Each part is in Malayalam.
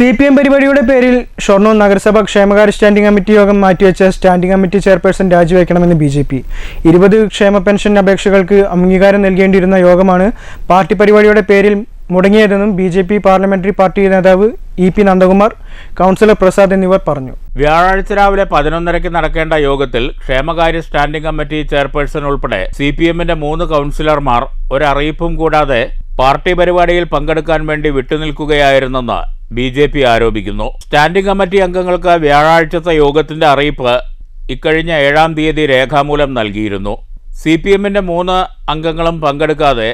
സി പി എം പരിപാടിയുടെ പേരിൽ ഷൊർണൂർ നഗരസഭ ക്ഷേമകാര്യ സ്റ്റാൻഡിംഗ് കമ്മിറ്റി യോഗം മാറ്റിവെച്ച സ്റ്റാൻഡിംഗ് കമ്മിറ്റി ചെയർപേഴ്സൺ രാജിവെക്കണമെന്ന് ബി ജെ പി. ഇരുപത് ക്ഷേമ പെൻഷൻ അപേക്ഷകൾക്ക് അംഗീകാരം നൽകേണ്ടിയിരുന്ന യോഗമാണ് പാർട്ടി പരിപാടിയുടെ പേരിൽ മുടങ്ങിയതെന്നും B J P parliamentary party നേതാവ് E P Nandakumar councillor Prasad എന്നിവർ പറഞ്ഞു. വ്യാഴാഴ്ച രാവിലെ പതിനൊന്നരയ്ക്ക് നടക്കേണ്ട യോഗത്തിൽ ക്ഷേമകാര്യ സ്റ്റാൻഡിംഗ് കമ്മിറ്റി ചെയർപേഴ്സൺ ഉൾപ്പെടെ സി പി എമ്മിന്റെ മൂന്ന് കൗൺസിലർമാർ ഒരറിയിപ്പും കൂടാതെ പാർട്ടി പരിപാടിയിൽ പങ്കെടുക്കാൻ വേണ്ടി വിട്ടുനിൽക്കുകയായിരുന്നെന്ന് ബി ജെ പി ആരോപിക്കുന്നു. സ്റ്റാൻഡിംഗ് കമ്മിറ്റി അംഗങ്ങൾക്ക് വ്യാഴാഴ്ചത്തെ യോഗത്തിന്റെ അറിയിപ്പ് ഇക്കഴിഞ്ഞ ഏഴാം തീയതി രേഖാമൂലം നൽകിയിരുന്നു. സി പി എമ്മിന്റെ മൂന്ന് അംഗങ്ങളും പങ്കെടുക്കാതെ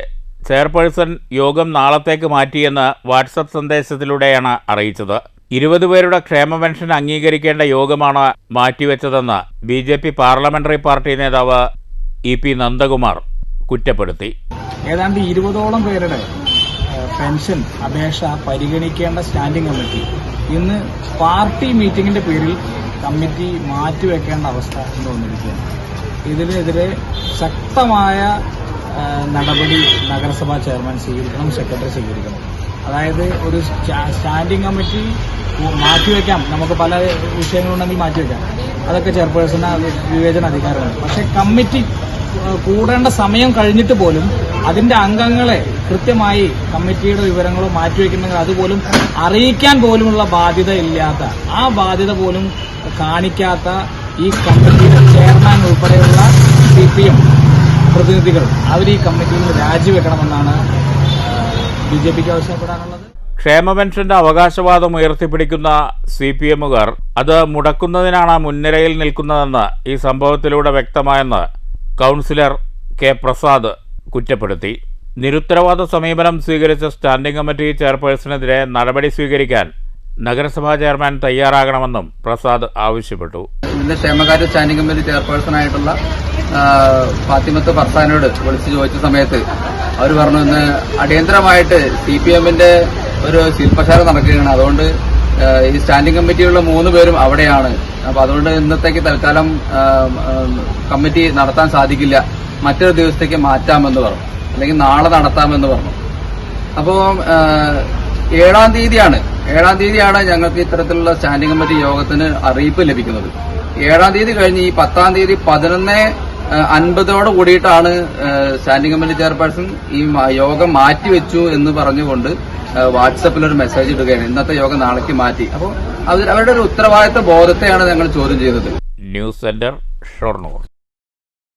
ചെയർപേഴ്സൺ യോഗം നാളത്തേക്ക് മാറ്റിയെന്ന് വാട്സപ്പ് സന്ദേശത്തിലൂടെയാണ് അറിയിച്ചത്. ഇരുപത് പേരുടെ ക്ഷേമ പെൻഷൻ അംഗീകരിക്കേണ്ട യോഗമാണ് മാറ്റിവെച്ചതെന്ന് B J P parliamentary party നേതാവ് ഇ പി നന്ദകുമാർ കുറ്റപ്പെടുത്തി. ഏതാണ്ട് ഇരുപതോളം പേരുടെ പെൻഷൻ അപേക്ഷ പരിഗണിക്കേണ്ട സ്റ്റാൻഡിംഗ് കമ്മിറ്റി. ഇന്ന് പാർട്ടി മീറ്റിംഗിന്റെ പേരിൽ കമ്മിറ്റി മാറ്റിവെക്കേണ്ട അവസ്ഥ ഇന്ന് വന്നിരിക്കുകയാണ്. ഇതിനെതിരെ ശക്തമായ നടപടി നഗരസഭാ ചെയർമാൻ സ്വീകരിക്കണം സെക്രട്ടറി സ്വീകരിക്കണം. അതായത് ഒരു സ്റ്റാ- സ്റ്റാൻഡിംഗ് കമ്മിറ്റി മാറ്റിവെക്കാം നമുക്ക് പല വിഷയങ്ങളുണ്ടെങ്കിൽ മാറ്റിവെക്കാം അതൊക്കെ ചെയർപേഴ്സണ് വിവേചന അധികാരമാണ്. പക്ഷെ കമ്മിറ്റി കൂടേണ്ട സമയം കഴിഞ്ഞിട്ട് പോലും അതിന്റെ അംഗങ്ങളെ കൃത്യമായി കമ്മിറ്റിയുടെ വിവരങ്ങളോ മാറ്റിവെക്കുന്നെങ്കിൽ അതുപോലും അറിയിക്കാൻ പോലുമുള്ള ബാധ്യത ഇല്ലാത്ത ആ ബാധ്യത പോലും കാണിക്കാത്ത ഈ കമ്മിറ്റിയുടെ ചെയർമാൻ ഉൾപ്പെടെയുള്ള സി പി എം പ്രതിനിധികൾ അവർ ഈ കമ്മിറ്റിയിൽ നിന്ന് രാജിവെക്കണമെന്നാണ് ബി ജെ പിക്ക് ആവശ്യപ്പെടാനുള്ളത്. ക്ഷേമ പെൻഷന്റെ അവകാശവാദം ഉയർത്തിപ്പിടിക്കുന്ന സി പി എമ്മുകാർ അത് മുടക്കുന്നതിനാണ് മുൻനിരയിൽ നിൽക്കുന്നതെന്ന് ഈ സംഭവത്തിലൂടെ വ്യക്തമായെന്ന് കൗൺസിലർ കെ പ്രസാദ് കുറ്റപ്പെടുത്തി. നിരുത്തരവാദ സമീപനം സ്വീകരിച്ച സ്റ്റാൻഡിംഗ് കമ്മിറ്റി ചെയർപേഴ്സണെതിരെ നടപടി സ്വീകരിക്കാൻ നഗരസഭാ ചെയർമാൻ തയ്യാറാകണമെന്നും പ്രസാദ് ആവശ്യപ്പെട്ടു. ഇതിന്റെ ക്ഷേമകാര്യ സ്റ്റാൻഡിംഗ് കമ്മിറ്റി ആ, ഫാത്തിമത്ത് ഫർസാനോട് വിളിച്ചു ചോദിച്ച സമയത്ത് അവർ പറഞ്ഞു ഇന്ന് അടിയന്തരമായിട്ട് സി പി എമ്മിന്റെ ഒരു ശില്പശാല നടക്കുകയാണ്. അതുകൊണ്ട് ഈ സ്റ്റാൻഡിംഗ് കമ്മിറ്റിയുള്ള മൂന്ന് പേരും അവിടെയാണ്. അപ്പൊ അതുകൊണ്ട് ഇന്നത്തേക്ക് തൽക്കാലം കമ്മിറ്റി നടത്താൻ സാധിക്കില്ല. മറ്റൊരു ദിവസത്തേക്ക് മാറ്റാമെന്ന് പറഞ്ഞു. അല്ലെങ്കിൽ നാളെ നടത്താമെന്ന് പറഞ്ഞു. അപ്പോൾ ഏഴാം തീയതിയാണ്. ഏഴാം തീയതിയാണ് ഞങ്ങൾക്ക് ഇത്തരത്തിലുള്ള സ്റ്റാൻഡിംഗ് കമ്മിറ്റി യോഗത്തിന് അറിയിപ്പ് ലഭിക്കുന്നത്. ഏഴാം തീയതി കഴിഞ്ഞ് ഈ പത്താം തീയതി പതിനൊന്ന് അൻപതോട് കൂടിയിട്ടാണ് സ്റ്റാൻഡിംഗ് കമ്മിറ്റി ചെയർപേഴ്സൺ ഈ യോഗം മാറ്റിവെച്ചു എന്ന് പറഞ്ഞുകൊണ്ട് വാട്സപ്പിൽ ഒരു മെസ്സേജ് ഇടുകയാണ്. ഇന്നത്തെ യോഗം നാളേക്ക് മാറ്റി. അപ്പോൾ അവരുടെ ഒരു ഉത്തരവാദിത്ത ബോധത്തെയാണ് ഞങ്ങൾ ചോദ്യം ചെയ്തത്. News centre Shoranur.